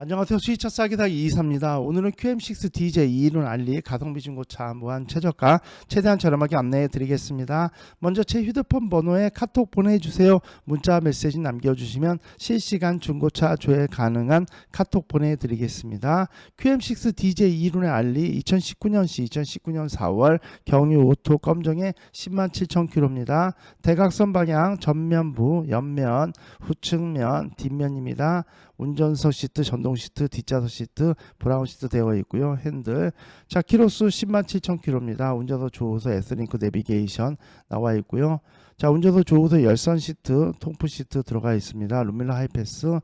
안녕하세요. 수의차 싸기다기 이사입니다. 오늘은 QM6 DJ 2륜 알리 가성비 중고차 무한 최저가 최대한 저렴하게 안내해 드리겠습니다. 먼저 제 휴대폰 번호에 카톡 보내주세요. 문자 메시지 남겨주시면 실시간 중고차 조회 가능한 카톡 보내드리겠습니다. QM6 DJ 2륜의 알리 2019년시 2019년 4월 경유 오토 검정에 10만 7천 킬로입니다. 대각선 방향 전면부, 옆면, 후측면, 뒷면입니다. 운전석 시트, 전동 시트, 뒷좌석 시트, 브라운 시트 되어 있고요. 핸들. 자, 키로수 10만 7천 킬로입니다. 운전석 조우석 S링크 내비게이션 나와 있고요. 자, 운전석 조우석 열선 시트, 통풍 시트 들어가 있습니다. 룸밀러 하이패스,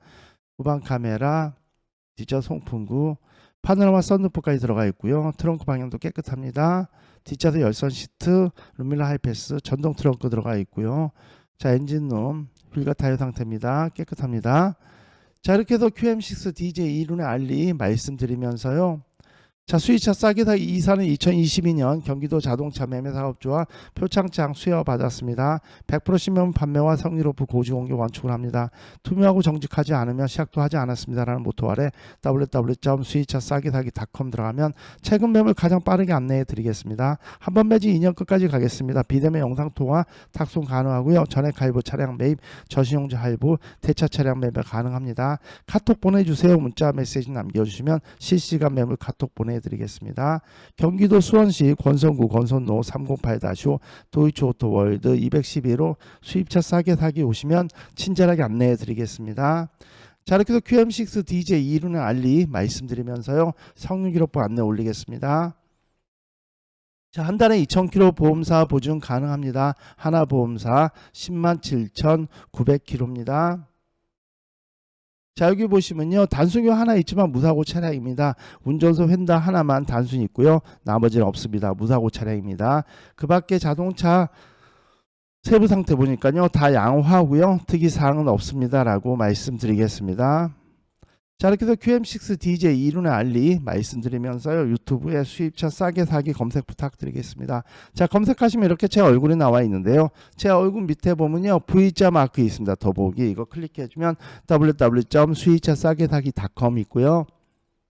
후방 카메라, 뒷좌석 송풍구, 파노라마 썬루프까지 들어가 있고요. 트렁크 방향도 깨끗합니다. 뒷좌석 열선 시트, 룸밀러 하이패스, 전동 트렁크 들어가 있고요. 자, 엔진룸, 휠과 타이어 상태입니다. 깨끗합니다. 자 이렇게 해서 QM6 DJ 이륜의 알리 말씀드리면서요. 자 수의차 싸게 사기 이사는 2022년 경기도 자동차 매매 사업주와 표창장 수여 받았습니다. 100% 신명 판매와 성의 높은 고지 공개 원칙을 합니다. 투명하고 정직하지 않으면 시작도 하지 않았습니다라는 모토 아래 www.수의차 싸게 사기.com 들어가면 최근 매물 가장 빠르게 안내해 드리겠습니다. 한 번 매지 2년 끝까지 가겠습니다. 비대면 영상 통화 탁송 가능하고요. 전액 할부 차량 매입 저신용자 할부 대차 차량 매매 가능합니다. 카톡 보내주세요. 문자 메시지 남겨주시면 실시간 매물 카톡 보내 드리겠습니다. 경기도 수원시 권선구 권선로 308-5 도이치 오토 월드 211호 수입차 싸게 사기 오시면 친절하게 안내해 드리겠습니다. 자 이렇게 해서 QM6 DJ 2륜의 알리 말씀드리면서요. 성능기록부 안내 올리겠습니다. 자, 한 달에 2,000km 보험사 보증 가능합니다. 하나 보험사 10만 7,900km입니다. 자 여기 보시면요 단순히 하나 있지만 무사고 차량입니다. 운전석 휀다 하나만 단순히 있고요. 나머지는 없습니다. 무사고 차량입니다. 그 밖에 자동차 세부 상태 보니까요 다 양호하고요. 특이 사항은 없습니다 라고 말씀드리겠습니다 자 이렇게 해서 QM6 DJ 이륜의 알리 말씀드리면서요. 유튜브에 수입차 싸게 사기 검색 부탁드리겠습니다. 자 검색하시면 이렇게 제 얼굴이 나와 있는데요. 제 얼굴 밑에 보면요. V자 마크 있습니다. 더보기. 이거 클릭해주면 www.수입차 싸게 사기.com 있고요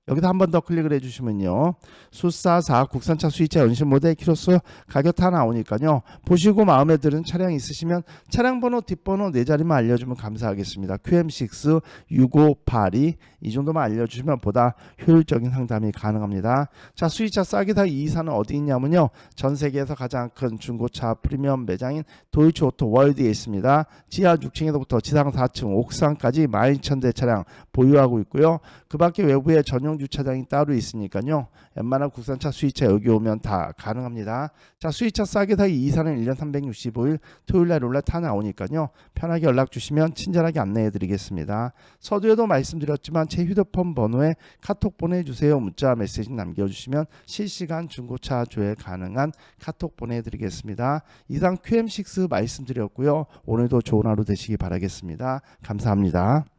여기서 한 번 더 클릭을 해주시면요. 수사사 국산차 수입차 연식 모델 키로수 가격 다 나오니까요. 보시고 마음에 드는 차량 있으시면 차량 번호 뒷번호 네 자리만 알려주면 감사하겠습니다. QM6 6582 이 정도만 알려주시면 보다 효율적인 상담이 가능합니다. 자 수입차 싸게 사기 이사는 어디 있냐면요. 전 세계에서 가장 큰 중고차 프리미엄 매장인 도이치 오토 월드에 있습니다. 지하 6층에서부터 지상 4층 옥상까지 12,000대 차량 보유하고 있고요. 그 밖에 외부에 전용 주차장이 따로 있으니까요. 웬만한 국산차 수입차 여기 오면 다 가능합니다. 자 수입차 싸게 사기 이사는 1년 365일 토요일날 롤라 타 나오니까요. 편하게 연락 주시면 친절하게 안내해 드리겠습니다. 서두에도 말씀드렸지만 제 휴대폰 번호에 카톡 보내주세요. 문자 메시지 남겨주시면 실시간 중고차 조회 가능한 카톡 보내드리겠습니다. 이상 QM6 말씀드렸고요. 오늘도 좋은 하루 되시기 바라겠습니다. 감사합니다.